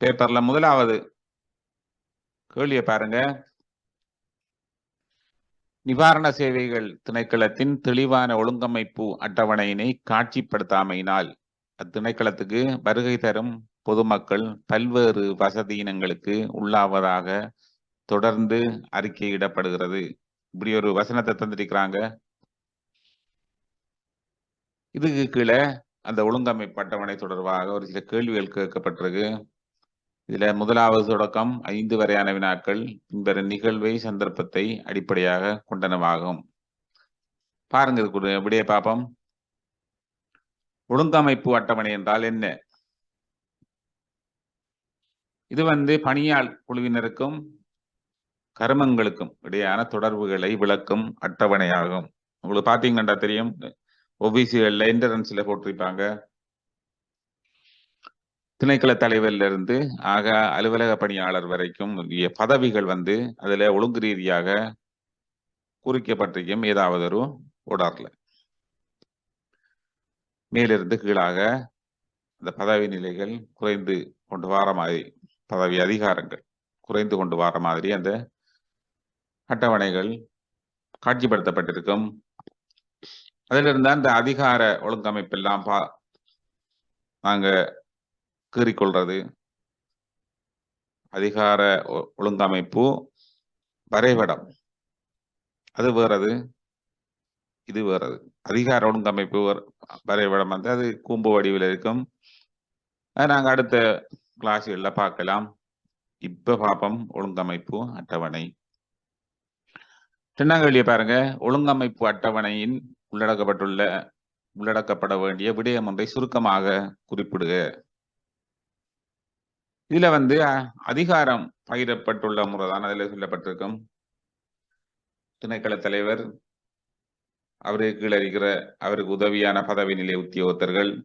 பேப்பர்ல முதலாவது கேள்வியை பாருங்க. நிவாரண சேவைகள் திணைக்களத்தின் தெளிவான ஒழுங்கமைப்பு அட்டவணையினை காட்சிப்படுத்தாமையினால் அத்திணைக்களத்துக்கு வருகை தரும் பொதுமக்கள் பல்வேறு வசதியினங்களுக்கு உள்ளாவதாக தொடர்ந்து அறிக்கையிடப்படுகிறது. இப்படி ஒரு வசனத்தை தந்திருக்கிறாங்க. இதுக்கு கீழே அந்த ஒழுங்கமைப்பு அட்டவணை தொடர்பாக ஒரு சில கேள்விகள் கேட்கப்பட்டிருக்கு. இதுல முதலாவது தொடக்கம் ஐந்து வரையான வினாக்கள் பின்வரும் நிகழ்வை சந்தர்ப்பத்தை அடிப்படையாக கொண்டனவாகும். பாருங்க எப்படியே பார்ப்போம். ஒழுங்கமைப்பு அட்டவணை என்றால் என்ன? இது வந்து பணியாள் குழுவினருக்கும் கருமங்களுக்கும் இடையான தொடர்புகளை விளக்கும் அட்டவணையாகும். உங்களுக்கு பார்த்தீங்கன்னா தெரியும் ஒபிசிகள்ல இன்டரன்ஸில் போட்டிருப்பாங்க. திணைக்கள தலைவர்ல இருந்து ஆக அலுவலக பணியாளர் வரைக்கும் பதவிகள் வந்து அதுல ஒழுங்கு ரீதியாக குறிக்கப்பட்டிருக்கும். ஏதாவது ஒரு உடர்ல மேலிருந்து கீழாக அந்த பதவி நிலைகள் குறைந்து கொண்டு வர மாதிரி பதவி அதிகாரங்கள் குறைந்து கொண்டு வர மாதிரி அந்த அட்டவணைகள் காட்சிப்படுத்தப்பட்டிருக்கும். அதிலிருந்து அந்த அதிகார ஒழுங்கமைப்பெல்லாம் பா நாங்க கீறிக்கொள்றது. அதிகார ஒ- ஒழுங்கமைப்பு வரைபடம். அது வேறது. இது வேறது. அதிகார ஒழுங்கமைப்பு வரைபடம் வந்து அது கூம்பு வடிவில் இருக்கும். அது நாங்க அடுத்த கிளாஸ்கள்ல பார்க்கலாம். இப்ப பார்ப்போம் ஒழுங்கமைப்பு அட்டவணை. சின்னங்கள்லிய பாருங்க. ஒழுங்கமைப்பு அட்டவணையின் உள்ளடக்கப்பட்டுள்ள உள்ளடக்கப்பட வேண்டிய விடயம் ஒன்றை சுருக்கமாக குறிப்பிடுக. இதுல வந்து அ- அதிகாரம் பகிரப்பட்டுள்ள முறைதான் அதில் சொல்லப்பட்டிருக்கும். திணைக்கள தலைவர் அவருக்கு கீழே இருக்கிற அவருக்கு உதவியான பதவி நிலை உத்தியோகத்தர்கள்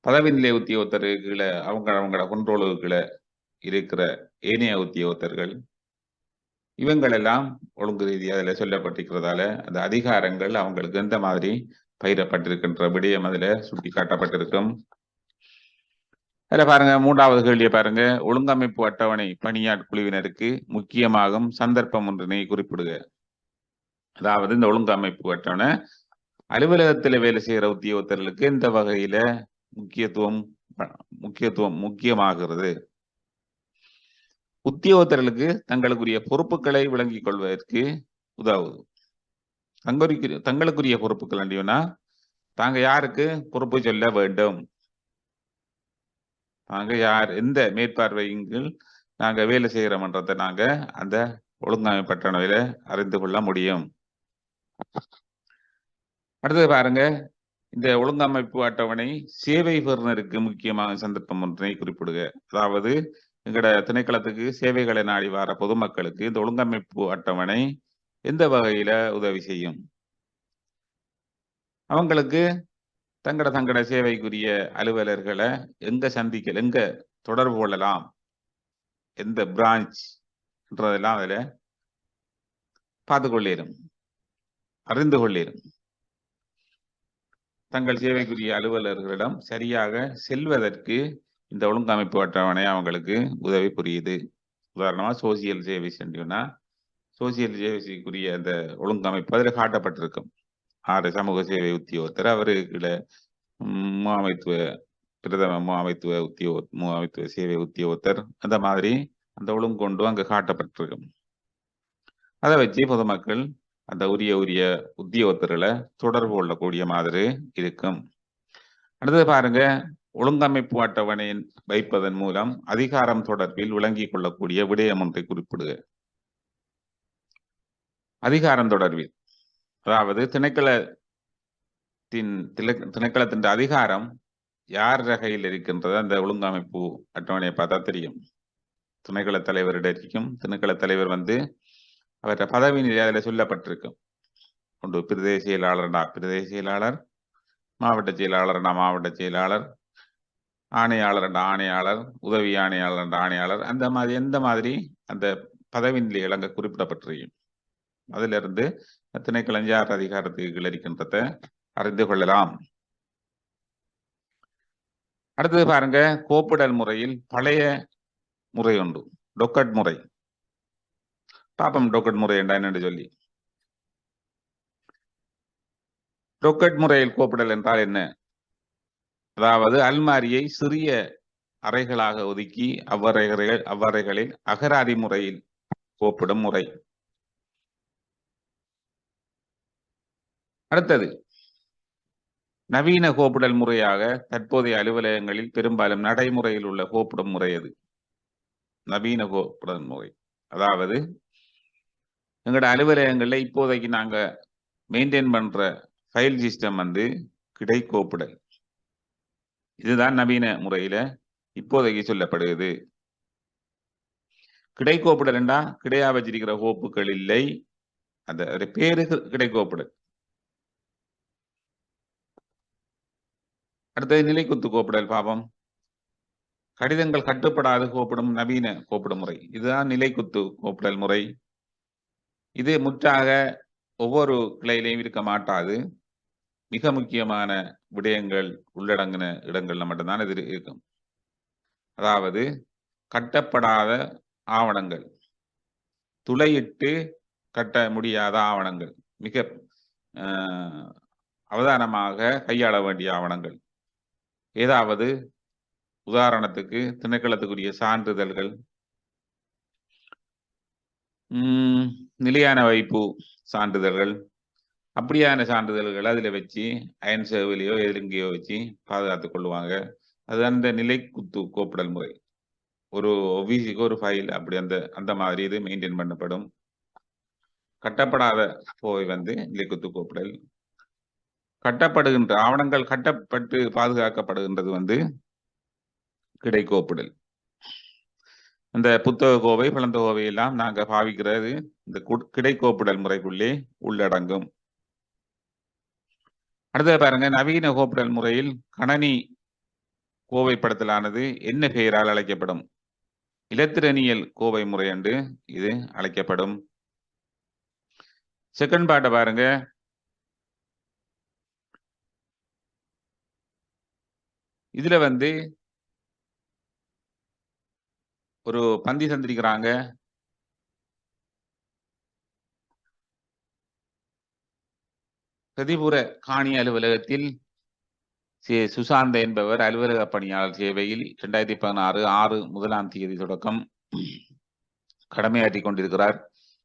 பதவி நிலை உத்தியோகத்தருக்கு கீழே அவங்க அவங்களோட கொண்டோளுக்கு கீழே இருக்கிற ஏனைய உத்தியோகத்தர்கள் இவங்களெல்லாம் ஒழுங்கு ரீதியாக அதில் சொல்லப்பட்டிருக்கிறதால அந்த அதிகாரங்கள் அவங்களுக்கு எந்த மாதிரி பயிரப்பட்டிருக்கின்ற விடயம் அதில் சுட்டி காட்டப்பட்டிருக்கும் அதில் பாருங்க மூன்றாவது கேள்வியை பாருங்க. ஒழுங்கமைப்பு அட்டவணை பணியாட்குழுவினருக்கு முக்கியமாகும் சந்தர்ப்பம் ஒன்றினை குறிப்பிடுக. அதாவது இந்த ஒழுங்கமைப்பு அட்டவணை அலுவலகத்தில் வேலை செய்கிற உத்தியோகத்தர்களுக்கு எந்த வகையில முக்கியத்துவம் முக்கியத்துவம் முக்கியமாகிறது? உத்தியோகத்தர்களுக்கு தங்களுக்குரிய பொறுப்புகளை விளங்கிக் கொள்வதற்கு உதவுது. தங்களுக்குரிய தங்களுக்குரிய பொறுப்புகள் வேண்டியனா தாங்க யாருக்கு பொறுப்பு சொல்ல வேண்டும்? நாங்க யார் எந்த மேற்பார்வையின் நாங்க வேலை செய்கிறோம்ன்றதை நாங்க அந்த ஒழுங்கமைப்பட்டனவில அறிந்து கொள்ள முடியும். அடுத்தது பாருங்க இந்த ஒழுங்கமைப்பு அட்டவணை சேவை பெறுநருக்கு முக்கியமான சந்தர்ப்பம் ஒன்றை குறிப்பிடுக. அதாவது எங்களோட திணைக்களத்துக்கு சேவைகளை நாடி வர பொதுமக்களுக்கு இந்த ஒழுங்கமைப்பு அட்டவணை எந்த வகையில உதவி செய்யும்? அவங்களுக்கு தங்கட தங்கட சேவைக்குரிய அலுவலர்களை எங்க சந்திக்க எங்க தொடர்பு கொள்ளலாம்? எந்த பிரான்ச்ன்றதெல்லாம் அதில் பார்த்து கொள்ளிடும் அறிந்து கொள்ளிடும் தங்கள் சேவைக்குரிய அலுவலர்களிடம் சரியாக செல்வதற்கு இந்த ஒழுங்கமைப்பு அட்டவணை அவங்களுக்கு உதவி புரியுது. உதாரணமா சோசியல் சேவை சோசியல் சேவைக்குரிய அந்த ஒழுங்கமைப்பு அதில் காட்டப்பட்டிருக்கும். ஆறு சமூக சேவை உத்தியோகத்தர் அவருக்குள்ள முகாமைத்துவ பிரதம முகாமைத்துவ உத்தியோ முகாமைத்துவ சேவை உத்தியோகத்தர் அந்த மாதிரி அந்த ஒழுங்கு கொண்டு அங்கே காட்டப்பட்டிருக்கும். அதை வச்சு பொதுமக்கள் அந்த உரிய உரிய உத்தியோகத்தர்களை தொடர்பு கொள்ளக்கூடிய மாதிரி இருக்கும். அடுத்தது பாருங்க ஒழுங்கமைப்பு அட்டவணையின் வைப்பதன் மூலம் அதிகாரம் தொடர்பில் விளங்கிக் கொள்ளக்கூடிய விடயம் ஒன்றை குறிப்பிடுக. அதிகாரம் தொடர்பில். அதாவது திணைக்களத்தின் திணைக்களத்தின் அதிகாரம் யார் ரகையில் இருக்கின்றது? அந்த ஒழுங்கமைப்பு அட்டவணையை பார்த்தா தெரியும். துணைக்கள தலைவரிடம் இருக்கும் திணைக்கள தலைவர் வந்து அவற்றை பதவி நிலை அதில் சொல்லப்பட்டிருக்கும் ஒன்று பிரதேச செயலாளர்னா பிரதேச செயலாளர் மாவட்ட செயலாளர்னா மாவட்ட செயலாளர் ஆணையாளர் என்ற ஆணையாளர் உதவி ஆணையாளர்டா ஆணையாளர் அந்த மாதிரி எந்த மாதிரி அந்த பதவி நிலை இழங்க குறிப்பிடப்பட்டிருக்கும். அதிலிருந்து இருந்து அதிகாரத்துக்கு கிளறிக்கின்றத இருக்கின்றத அறிந்து கொள்ளலாம். அடுத்தது பாருங்க கோப்பிடல் முறையில் பழைய முறை உண்டு. டொக்கட் முறை. பாப்பம் டொக்கட் முறை என்னன்னு சொல்லி. டொக்கட் முறையில் கோப்பிடல் என்றால் என்ன? அதாவது அல்மாரியை சிறிய அறைகளாக ஒதுக்கி அவ்வறைகள் அவ்வறைகளில் அகராதி முறையில் கோப்பிடும் முறை. அடுத்தது நவீன கோப்பிடல் முறையாக தற்போதைய அலுவலகங்களில் பெரும்பாலும் நடைமுறையில் உள்ள கோப்பிடும் முறை அது. நவீன கோப்பிடல் முறை. அதாவது எங்களோட அலுவலகங்களில் இப்போதைக்கு நாங்க மெயின்டைன் பண்ற ஃபைல் சிஸ்டம் வந்து கிடை கோப்பிடல் இதுதான் நவீன முறையில இப்போதைக்கு சொல்லப்படுகிறது. கிடை கோப்பிடல் என்றா கிடையா வச்சிருக்கிற கோப்புகள் இல்லை. அந்த ஒரு பேரு கிடை அடுத்தது நிலைக்குத்து கோப்பிடல் பாவம். கடிதங்கள் கட்டுப்படாது கோப்பிடும் நவீன கோப்பிடும் முறை. இதுதான் நிலைக்குத்து கோப்பிடல் முறை. இது முற்றாக ஒவ்வொரு கிளையிலையும் இருக்க மாட்டாது. மிக முக்கியமான விடயங்கள் உள்ளடங்கின இடங்கள்ல மட்டும்தான் இது இருக்கும். அதாவது கட்டப்படாத ஆவணங்கள். துளையிட்டு கட்ட முடியாத ஆவணங்கள். மிக அவதானமாக கையாள வேண்டிய ஆவணங்கள். ஏதாவது உதாரணத்துக்கு திணைக்களத்துக்குரிய சான்றிதழ்கள். உம் நிலையான வைப்பு சான்றிதழ்கள். அப்படியான சான்றிதழ்களை அதில் வச்சு அயன் சேவிலையோ எதுங்கயோ வச்சு பாதுகாத்து கொள்வாங்க அது அந்த நிலை குத்து கோப்பிடல் முறை. ஒரு ஒபிசிக்கு ஒரு ஃபைல் அப்படி அந்த அந்த மாதிரி இது மெயின்டைன் பண்ணப்படும். கட்டப்படாத போய் வந்து நிலைக்குத்து கோப்பிடல். கட்டப்படுகின்ற ஆவணங்கள் கட்டப்பட்டு பாதுகாக்கப்படுகின்றது வந்து கிடைக்கோப்பிடல் இந்த புத்தக கோவை பிளந்த கோவை எல்லாம் நாங்கள் பாவிக்கிறது இந்த கு- கிடைக்கோப்பிடல் முறைக்குள்ளே உள்ளடங்கும். அடுத்தது பாருங்க நவீன கோப்பிடல் முறையில் கணனி கோவை படத்திலானது என்ன பெயரால் அழைக்கப்படும்? இலத்திரனியல் கோவை முறை என்று இது அழைக்கப்படும். செகண்ட் பாட்டை பாருங்க. இதுல வந்து ஒரு பந்தி சந்திரிக்கிறாங்க பிரதிபுர காணி அலுவலகத்தில் சி சுசாந்த என்பவர் அலுவலக பணியாளர் சேவையில் இரண்டாயிரத்தி பதினாறு ஆறு முதலாம் தேதி தொடக்கம் கடமையாற்றிக் கொண்டிருக்கிறார்.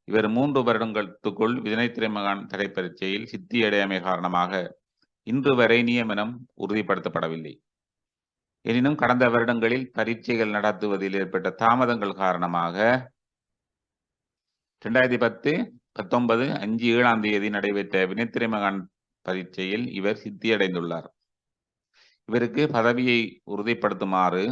இவர் மூன்று வருடங்களுக்குள் விதினைத்துறை தடை பரீட்சையில் சித்தியடையாமை காரணமாக இன்று வரை நியமனம் உறுதிப்படுத்தப்படவில்லை. எனினும் கடந்த வருடங்களில் பரீட்சைகள் நடத்துவதில் ஏற்பட்ட தாமதங்கள் காரணமாக இரண்டாயிரத்தி பத்து பத்தொன்பது அஞ்சு ஏழாம் தேதி நடைபெற்ற வினைத்திரைமகான் பரீட்சையில் இவர் சித்தியடைந்துள்ளார். இவருக்கு பதவியை உறுதிப்படுத்துமாறு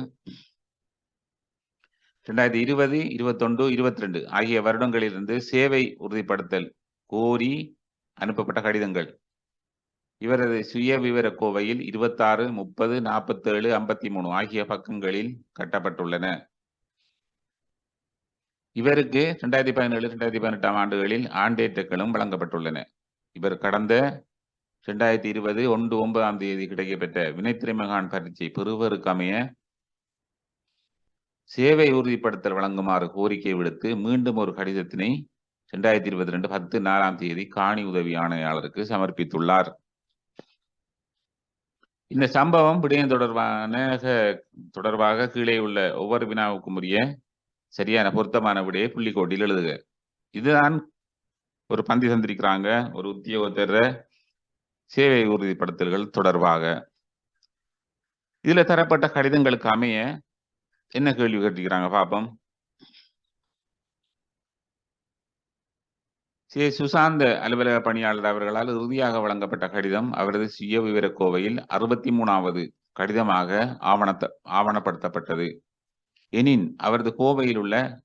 இரண்டாயிரத்தி இருபது இருபத்தொன்று இருபத்தி ரெண்டு ஆகிய வருடங்களிலிருந்து சேவை உறுதிப்படுத்தல் கோரி அனுப்பப்பட்ட கடிதங்கள். இவரது சுய விவர கோவையில் இருபத்தாறு முப்பது நாற்பத்தேழு ஐம்பத்தி மூணு ஆகிய பக்கங்களில் கட்டப்பட்டுள்ளன. இவருக்கு ரெண்டாயிரத்தி பதினேழு ரெண்டாயிரத்தி பதினெட்டாம் ஆண்டுகளில் ஆண்டேற்றுகளும் வழங்கப்பட்டுள்ளன. இவர் கடந்த ரெண்டாயிரத்தி இருபது ஒன்று ஒன்பதாம் தேதி கிடைக்கப்பெற்ற வினைத்திரை மகான் பரீட்சை பெறுவருக்கமைய சேவை உறுதிப்படுத்தல் வழங்குமாறு கோரிக்கை விடுத்து மீண்டும் ஒரு கடிதத்தினை ரெண்டாயிரத்தி இருபத்தி ரெண்டு பத்து நாலாம் தேதி காணி உதவி ஆணையாளருக்கு சமர்ப்பித்துள்ளார். இந்த சம்பவம் விடயம் தொடர்பான தொடர்பாக கீழே உள்ள ஒவ்வொரு வினாவுக்கும் உரிய சரியான பொருத்தமான விடையை புள்ளிக்கோட்டில் எழுதுக. இதுதான் ஒரு பந்தி சந்திரிக்கிறாங்க ஒரு உத்தியோகத்தர சேவை உறுதிப்படுத்தல்கள் தொடர்பாக. இதுல தரப்பட்ட கடிதங்களுக்கு அமைய என்ன கேள்வி கேட்டிருக்கிறாங்க பாப்போம். சே சுசாந்த அலுவலக பணியாளர் அவர்களால் இறுதியாக வழங்கப்பட்ட கடிதம் அவரது சுய விவர கோவையில் அறுபத்தி மூணாவது கடிதமாக ஆவணத்த ஆவணப்படுத்தப்பட்டது. எனின் அவரது கோவையில் உள்ள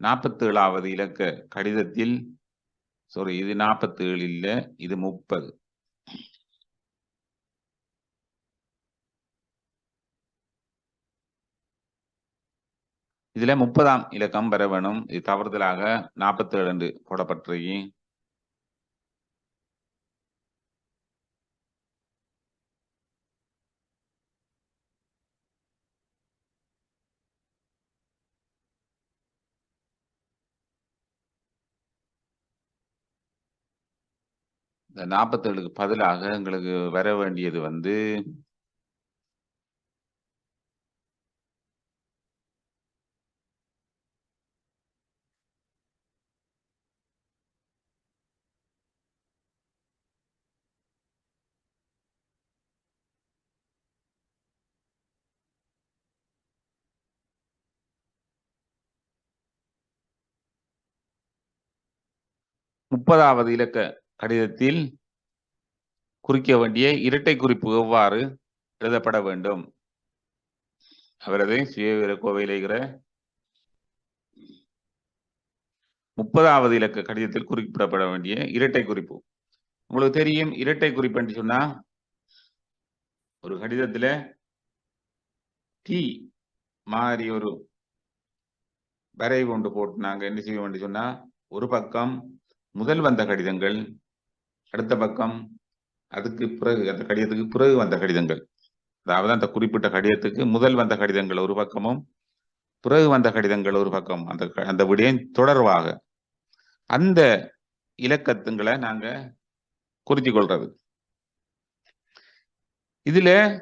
நாற்பத்தி ஏழாவது இலக்க கடிதத்தில் சாரி இது நாற்பத்தி ஏழு இல்ல இது முப்பது. இதுல முப்பதாம் இலக்கம் பெற வேணும். இது தவறுதலாக நாற்பத்தி இரண்டு போடப்பட்டிருக்கு. இந்த நாற்பத்தேழுக்கு பதிலாக எங்களுக்கு வர வேண்டியது வந்து முப்பதாவது இலக்க கடிதத்தில் குறிக்க வேண்டிய இரட்டை குறிப்பு எவ்வாறு எழுதப்பட வேண்டும்? அவரது சுயவிவர கோவையில் இருக்கிற முப்பதாவது இலக்க கடிதத்தில் குறிப்பிடப்பட வேண்டிய இரட்டை குறிப்பு. உங்களுக்கு தெரியும் இரட்டை குறிப்பு என்று சொன்னா ஒரு கடிதத்துல டி மாதிரி ஒரு வரைவு ஒன்று போட்டு நாங்க என்ன செய்வோம் என்று சொன்னா ஒரு பக்கம் முதல் வந்த கடிதங்கள் அடுத்த பக்கம் அதுக்கு பிறகு அந்த கடிதத்துக்கு பிறகு வந்த கடிதங்கள். அதாவது அந்த குறிப்பிட்ட கடிதத்துக்கு முதல் வந்த கடிதங்கள் ஒரு பக்கமும் பிறகு வந்த கடிதங்கள் ஒரு பக்கம். அந்த க- அந்த விடயம் தொடர்பாக அந்த இலக்கத்துங்களை நாங்க குறித்து கொள்றது. இதுல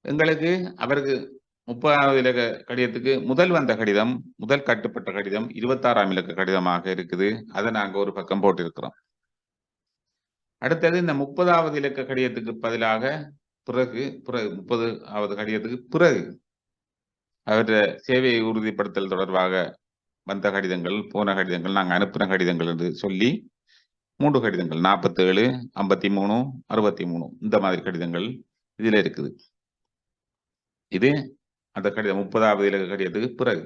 எங்களுக்கு அவருக்கு முப்பதாவது இலக்க கடிதத்துக்கு முதல் வந்த கடிதம் முதல் கட்டுப்பட்ட கடிதம் இருபத்தாறாம் இலக்க கடிதமாக இருக்குது. அதை நாங்க ஒரு பக்கம் போட்டிருக்கிறோம். அடுத்தது இந்த முப்பதாவது இலக்க கடிதத்துக்கு பதிலாக பிறகு பிறகு முப்பதாவது கடிதத்துக்கு பிறகு அவற்ற சேவையை உறுதிப்படுத்தல் தொடர்பாக வந்த கடிதங்கள் போன கடிதங்கள் நாங்க அனுப்பின கடிதங்கள் என்று சொல்லி மூன்று கடிதங்கள் நாற்பத்தேழு ஐம்பத்தி மூணு அறுபத்தி மூணு இந்த மாதிரி கடிதங்கள் இதுல இருக்குது. இது அந்த கடிதம் முப்பதாவது இலக்க கடிதத்துக்கு பிறகு.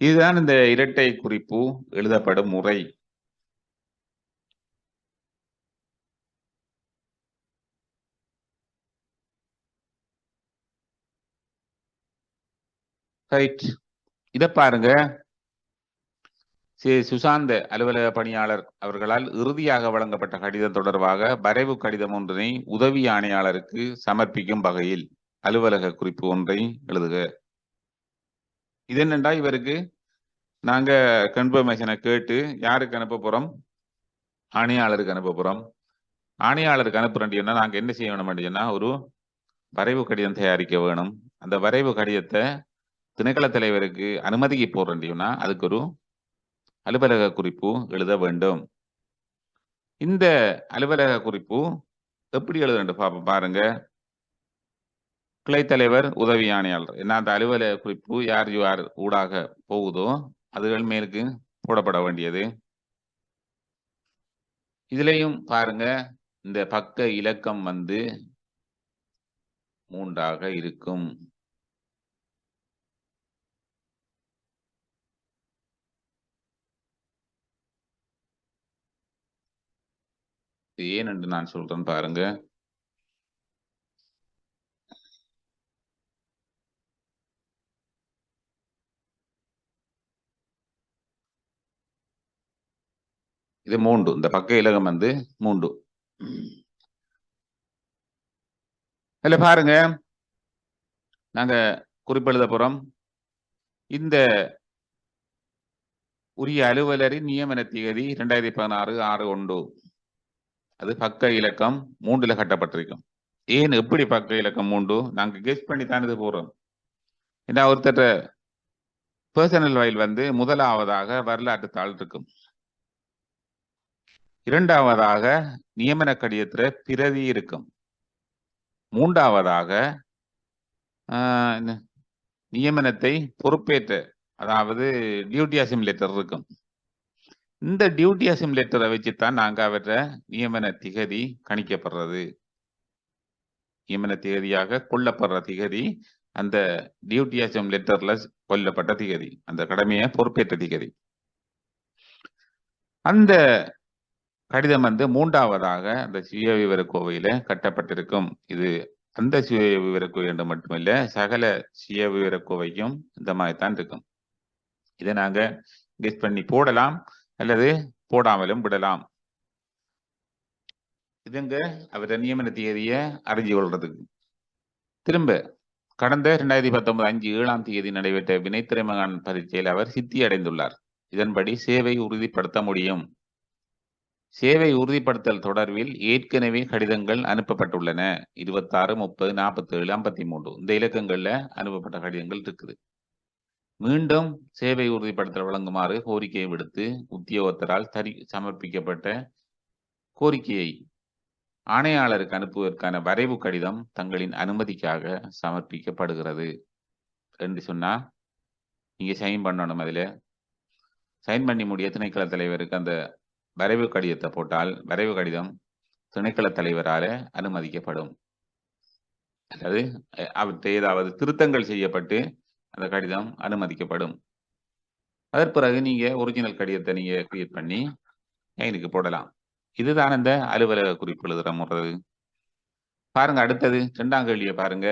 இதுதான் இந்த இரட்டை குறிப்பு எழுதப்படும் முறை. ரைட் இத பாருங்க. ஸ்ரீ சுசாந்த அலுவலக பணியாளர் அவர்களால் இறுதியாக வழங்கப்பட்ட கடிதம் தொடர்பாக வரைவு கடிதம் ஒன்றினை உதவி ஆணையாளருக்கு சமர்ப்பிக்கும் வகையில். அலுவலக குறிப்பு ஒன்றை எழுதுக. இது என்னண்டா இவருக்கு? நாங்க கன்ஃபர்மேஷனை கேட்டு யாருக்கு அனுப்ப போறோம்? ஆணையாளருக்கு அனுப்ப போறோம். ஆணையாளருக்கு அனுப்புறேன்னா நாங்க என்ன செய்ய வேணும் அப்படின்னா ஒரு வரைவு கடிதம் தயாரிக்க வேணும். அந்த வரைவு கடிதத்தை திணைக்கள தலைவருக்கு அனுமதிக்கு போடுறேன்னா அதுக்கு ஒரு அலுவலக குறிப்பு எழுத வேண்டும். இந்த அலுவலக குறிப்பு எப்படி எழுதுறது பாப்ப பாருங்க. கிளை தலைவர் உதவி ஆணையாளர். என்ன அந்த அலுவலக குறிப்பு யார் யார் ஊடாக போகுதோ அதுகள் மேலுக்கு போடப்பட வேண்டியது. இதுலையும் பாருங்க இந்த பக்க இலக்கம் வந்து மூன்றாக இருக்கும். ஏன் என்று நான் சொல்றேன் பாருங்க. இது மூன்று. இந்த பக்க இலகம் வந்து மூன்று. இதுல பாருங்க. நாங்க குறிப்பெழுத போறோம். இந்த உரிய அலுவலரின் நியமன தேதி இரண்டாயிரத்தி பதினாறு ஆறு ஒன்று. அது பக்க இலக்கம் மூன்றுல கட்டப்பட்டிருக்கும். ஏன் எப்படி பக்க இலக்கம் மூன்று? நாங்க கெஸ் பண்ணி தான் இது போறோம். ஏன்னா ஒருத்தர் பர்சனல் ஃபைல் வந்து முதலாவதாக வரலாற்று தாள் இருக்கும். இரண்டாவதாக நியமன கடிதத்துல பிரதி இருக்கும். மூன்றாவதாக ஆஹ், நியமனத்தை பொறுப்பேற்ற அதாவது டியூட்டி அசிமுலேட்டர் இருக்கும். இந்த டியூட்டி அசிமுலேட்டரை தான் நாங்க அவற்றை நியமன திகதி கணிக்கப்படுறது. நியமன திகதியாக கொல்லப்படுற திகதி அந்த டியூட்டி அசிமுலேட்டர்ல கொல்லப்பட்ட திகதி அந்த கடமையை பொறுப்பேற்ற திகதி. அந்த கடிதம் வந்து மூன்றாவதாக அந்த சுய விவர கோவையில கட்டப்பட்டிருக்கும். இது அந்த சுய விவர கோவை என்று மட்டுமில்ல சகல சுய விவர கோவைக்கும் இந்த மாதிரி தான் இருக்கும். இதை நாங்க கெஸ் பண்ணி போடலாம் அல்லது போடாமலும் விடலாம். இதுங்க அவர நியமன தேதியை அறிஞ்சு கொள்றதுக்கு. திரும்ப கடந்த இரண்டாயிரத்தி பத்தொன்பது அஞ்சு ஏழாம் தேதி நடைபெற்ற வினைத்திறமகான் பரீட்சையில் அவர் சித்தி அடைந்துள்ளார். இதன்படி சேவை உறுதிப்படுத்த முடியும். சேவை உறுதிப்படுத்தல் தொடர்பில் ஏற்கனவே கடிதங்கள் அனுப்பப்பட்டுள்ளன. இருபத்தாறு முப்பது நாற்பத்தேழு ஐம்பத்தி மூன்று இந்த இலக்கங்களில் அனுப்பப்பட்ட கடிதங்கள் இருக்குது. மீண்டும் சேவை உறுதிப்படுத்தல் வழங்குமாறு கோரிக்கையை விடுத்து உத்தியோகத்தரால் தரி சமர்ப்பிக்கப்பட்ட கோரிக்கையை ஆணையாளருக்கு அனுப்புவதற்கான வரைவு கடிதம் தங்களின் அனுமதிக்காக சமர்ப்பிக்கப்படுகிறது. என்று சொன்னால் நீங்கள் சைன் பண்ணணும் அதில். சைன் பண்ணி முடிய திணைக்கள தலைவருக்கு அந்த வரைவு கடிதத்தை போட்டால் வரைவு கடிதம் திணைக்கள தலைவரால அனுமதிக்கப்படும். அல்லது அவற்றை ஏதாவது திருத்தங்கள் செய்யப்பட்டு அந்த கடிதம் அனுமதிக்கப்படும். அதற்கு பிறகு நீங்க ஒரிஜினல் கடிதத்தை நீங்க கிரியேட் பண்ணி எனக்கு போடலாம். இதுதான் இந்த அலுவலக குறிப்பு எழுதுற முறை. பாருங்க அடுத்தது இரண்டாம் கேள்வியை பாருங்க.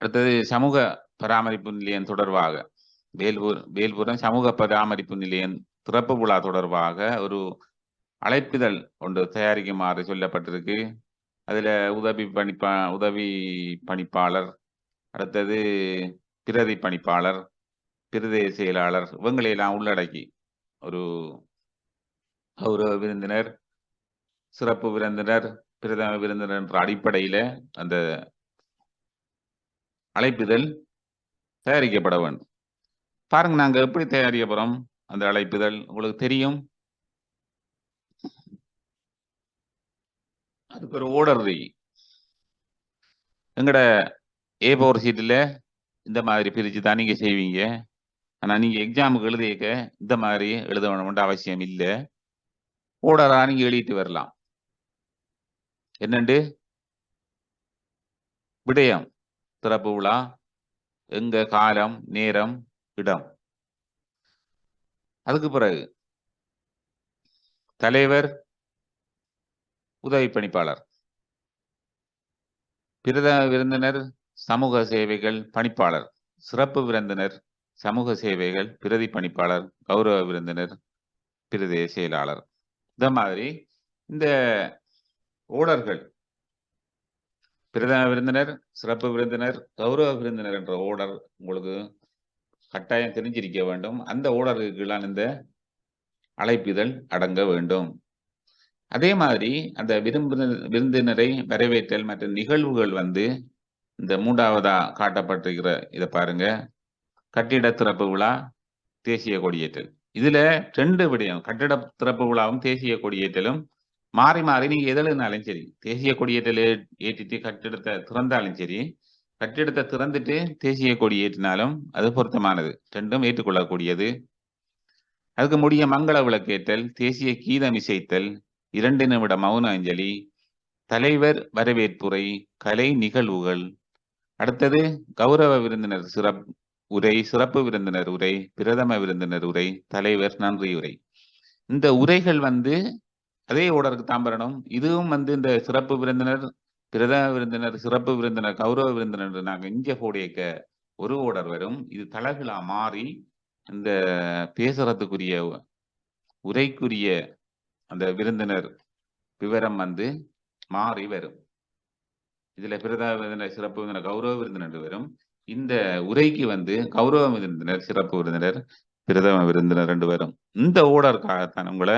அடுத்தது சமூக பராமரிப்பு நிலையம் தொடர்பாக. வேல்பூர் வேல்பூரம் சமூக பராமரிப்பு நிலையம் திறப்பு விழா தொடர்பாக ஒரு அழைப்பிதழ் ஒன்று தயாரிக்குமாறு சொல்லப்பட்டிருக்கு. அதுல உதவி பணிப்பா உதவி பணிப்பாளர் அடுத்தது பிரதி பணிப்பாளர் பிரதேச செயலாளர் இவங்களையெல்லாம் உள்ளடக்கி ஒரு கௌரவ விருந்தினர் சிறப்பு விருந்தினர் பிரதம விருந்தினர் என்ற அடிப்படையில அந்த அழைப்பிதழ் தயாரிக்கப்பட வேண்டும். பாருங்க நாங்கள் எப்படி தயாரிக்க போகிறோம் அந்த அழைப்பிதழ் உங்களுக்கு தெரியும். அதுக்கு ஒரு ஓடர் எங்கட ஏ பவர் சீட்டில் இந்த மாதிரி பிரித்து தான் நீங்கள் செய்வீங்க. ஆனால் நீங்கள் எக்ஸாமுக்கு எழுதியிருக்க இந்த மாதிரி எழுத வேணும்ன்ற அவசியம் இல்லை. ஓடராக நீங்கள் எழுதிட்டு வரலாம். என்னண்டு? விடயம். திறப்பு விழா எங்க காலம் நேரம் இடம். அதுக்கு பிறகு தலைவர் உதவி பணிப்பாளர். பிரதம விருந்தினர் சமூக சேவைகள் பணிப்பாளர். சிறப்பு விருந்தினர் சமூக சேவைகள் பிரதி பணிப்பாளர் கௌரவ விருந்தினர் பிரதேச செயலாளர். இந்த மாதிரி இந்த ஓடர்கள் பிரதம விருந்தினர் சிறப்பு விருந்தினர் கௌரவ விருந்தினர் என்ற ஓடர் உங்களுக்கு கட்டாயம் தெரிஞ்சிருக்க வேண்டும். அந்த ஓடர்களுக்கெல்லாம் இந்த அழைப்பிதழ் அடங்க வேண்டும். அதே மாதிரி அந்த விருந்தினர் விருந்தினரை வரவேற்றல் மற்றும் நிகழ்வுகள் வந்து இந்த மூன்றாவதா காட்டப்பட்டிருக்கிற இதை பாருங்க. கட்டிட திறப்பு விழா தேசிய கொடியேற்றல். இதுல ரெண்டு விடயம் கட்டிட திறப்பு விழாவும் தேசிய கொடியேற்றலும் மாறி மாறி நீங்க எதுலனாலும் சரி தேசிய கொடியேற்றல் ஏற்றிட்டு கட்டிடத்தை திறந்தாலும் சரி கட்டிடத்தை திறந்துட்டு தேசிய கொடி ஏற்றினாலும் அது பொருத்தமானது. ரெண்டும் ஏற்றுக்கொள்ளக்கூடியது. அதுக்கு முடிய மங்கள விளக்கேற்றல் தேசிய கீதம் இசைத்தல் இரண்டு நிமிட மௌன அஞ்சலி தலைவர் வரவேற்புரை கலை நிகழ்வுகள். அடுத்தது கௌரவ விருந்தினர் சிறப் உரை சிறப்பு விருந்தினர் உரை பிரதம விருந்தினர் உரை தலைவர் நன்றி உரை இந்த உரைகள் வந்து அதே ஓடருக்கு தான் இதுவும் வந்து இந்த சிறப்பு விருந்தினர் பிரதம விருந்தினர் சிறப்பு விருந்தினர் கௌரவ விருந்தினர் நாங்க இங்கே போடியக்க ஒரு ஓடர் வரும். இது தலகிலா மாறி இந்த பேசுறதுக்குரிய உரைக்குரிய அந்த விருந்தினர் விவரம் வந்து மாறி வரும். இதுல பிரதம விருந்தினர் சிறப்பு விருந்தினர் கௌரவ விருந்தினர் வரும். இந்த உரைக்கு வந்து கௌரவ விருந்தினர் சிறப்பு விருந்தினர் பிரதம விருந்தினர் ரெண்டு வரும். இந்த ஓடருக்காகத்தான் உங்களை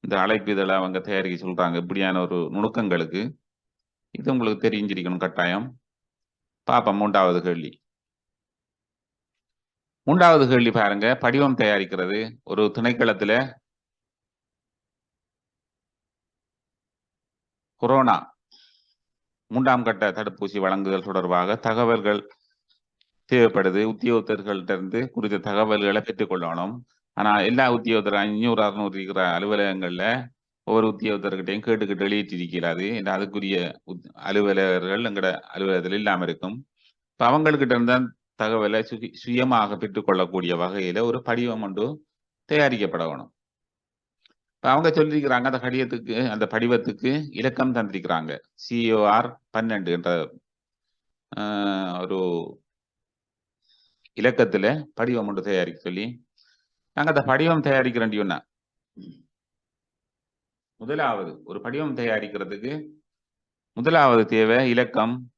இந்த அழைப்பு இதழை அவங்க தயாரிக்க சொல்றாங்க. இப்படியான ஒரு நுணுக்கங்களுக்கு இது உங்களுக்கு தெரிஞ்சிருக்கணும் கட்டாயம். பாப்பா மூன்றாவது கேள்வி. மூன்றாவது கேள்வி பாருங்க. படிவம் தயாரிக்கிறது ஒரு திணைக்களத்தில் கொரோனா மூன்றாம் கட்ட தடுப்பூசி வழங்குதல் தொடர்பாக தகவல்கள் தேவைப்படுது. உத்தியோகத்தர்கள்ட்ட இருந்து குறித்த தகவல்களை பெற்றுக்கொள்ளணும். ஆனா எல்லா உத்தியோகத்தர் அஞ்சூறு அறுநூறு இருக்கிற அலுவலகங்கள்ல ஒவ்வொரு உத்தியோகத்தர்கிட்டையும் கேட்டுக்கிட்டு வெளியிட்டிருக்கிறாரு. ஏன்னா அதுக்குரிய அலுவலகர்கள் எங்களோட அலுவலகத்தில் இல்லாமல் இருக்கும். இப்ப அவங்கள்கிட்ட இருந்த தகவலை சு சுயமாக பெற்றுக்கொள்ளக்கூடிய வகையில் ஒரு படிவம் ஒன்று தயாரிக்கப்பட வேணும். இப்ப அவங்க சொல்லியிருக்கிறாங்க அந்த கடிதத்துக்கு அந்த படிவத்துக்கு இலக்கம் தந்திருக்கிறாங்க. சிஓஆர் பன்னெண்டு என்ற ஆஹ், ஒரு இலக்கத்துல படிவம் ஒன்று தயாரிக்க சொல்லி நாங்க அந்த படிவம் தயாரிக்கிறோம்னா முதலாவது ஒரு படிவம் தயாரிக்கிறதுக்கு முதலாவது தேவை இலக்கம்.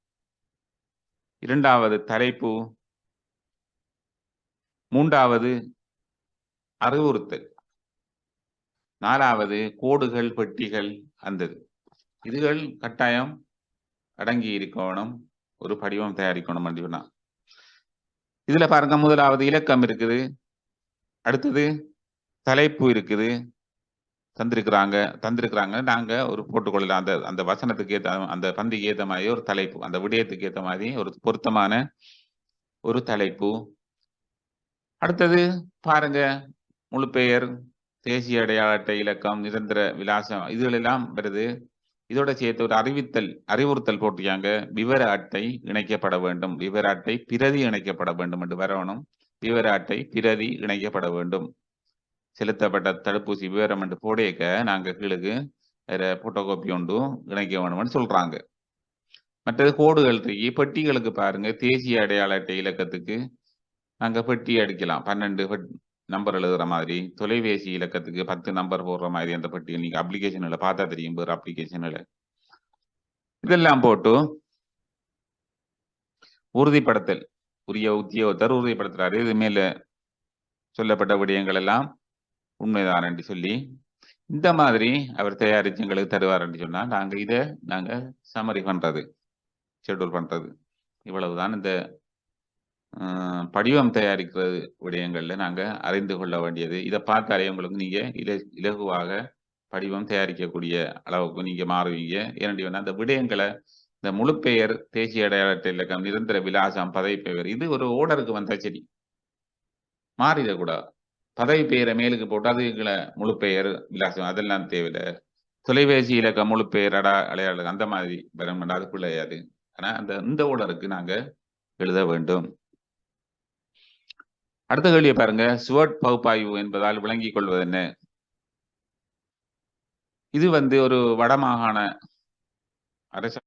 இரண்டாவது தலைப்பு. மூன்றாவது அறிவுறுத்தல். நாலாவது கோடுகள் பெட்டிகள் அந்த இதுகள் கட்டாயம் அடங்கி இருக்கணும். ஒரு படிவம் தயாரிக்கணும் அப்படின்னா இதுல பாருங்க முதலாவது இலக்கம் இருக்குது. அடுத்தது தலைப்பு இருக்குது. தந்திருக்கிறாங்க தந்திருக்கிறாங்க. நாங்க ஒரு போட்டுக்கொள்ளலாம். அந்த அந்த வசனத்துக்கு ஏத்த அந்த பந்திக்கு ஏத்த மாதிரி ஒரு தலைப்பு அந்த விடயத்துக்கு ஏத்த மாதிரி ஒரு பொருத்தமான ஒரு தலைப்பு. அடுத்தது பாருங்க முழு பெயர் தேசிய அடையாள அட்டை இலக்கம் நிரந்தர விலாசம் இதுகளெல்லாம் வருது. இதோட சேர்த்து ஒரு அறிவித்தல் அறிவுறுத்தல் போட்டியாங்க விவர அட்டை இணைக்கப்பட வேண்டும். விவர அட்டை பிரதி இணைக்கப்பட வேண்டும் என்று வரணும். விவர அட்டை பிரதி இணைக்கப்பட வேண்டும். செலுத்தப்பட்ட தடுப்பூசி விவரம் என்று போடையக்க நாங்க கீழுக்கு வேற போட்டோகாப்பி ஒன்று இணைக்க வேண்டும்னு சொல்றாங்க. மற்றது கோடுகள் இருக்கு பெட்டிகளுக்கு பாருங்க தேசிய அடையாள அட்டை இலக்கத்துக்கு நாங்க பெட்டி அடிக்கலாம். பன்னெண்டு நம்பர் எழுதுற மாதிரி தொலைபேசி இலக்கத்துக்கு பத்து நம்பர் போடுற மாதிரி அந்த பெட்டி நீங்க அப்ளிகேஷன்ல பார்த்தா தெரியும் வேறு அப்ளிகேஷனில் இதெல்லாம் போட்டு உறுதிப்படுத்தல். உரிய உத்தியோகத்தர் உறுதிப்படுத்துறாரு இது மேல சொல்லப்பட்ட விடயங்கள் எல்லாம் உண்மைதான் என்று சொல்லி இந்த மாதிரி அவர் தயாரிச்சு எங்களுக்கு தருவார் என்று சொன்னா நாங்க இதை நாங்க சமரி பண்றது ஷெட்யூல் பண்றது இவ்வளவுதான். இந்த ஆஹ், படிவம் தயாரிக்கிறது விடயங்கள்ல நாங்க அறிந்து கொள்ள வேண்டியது. இதை பார்த்தாலே உங்களுக்கு நீங்க இல இலகுவாக படிவம் தயாரிக்கக்கூடிய அளவுக்கு நீங்க மாறுவீங்க. ஏனடி அந்த விடயங்களை இந்த முழு பெயர் தேசிய அடையாள இலக்கம் நிரந்தர விலாசம் பதவி பெயர் இது ஒரு ஓடருக்கு வந்தா சரி மாறிடக்கூடாது பதவி பெயரை மேலுக்கு போட்டு அதுக்குள்ள முழு பெயர் விலாசம் அதெல்லாம் தேவையில்லை. தொலைபேசி இலக்கம் முழு பெயர் அடா அடையாளம் அந்த மாதிரி வரும். அதுக்குள்ள அது. ஆனா அந்த இந்த ஓடருக்கு நாங்க எழுத வேண்டும். அடுத்த கேள்வியை பாருங்க. சுவட் பகுப்பாய்வு என்பதால் விளங்கிக் கொள்வது என்ன? இது வந்து ஒரு வடமாகாண அரச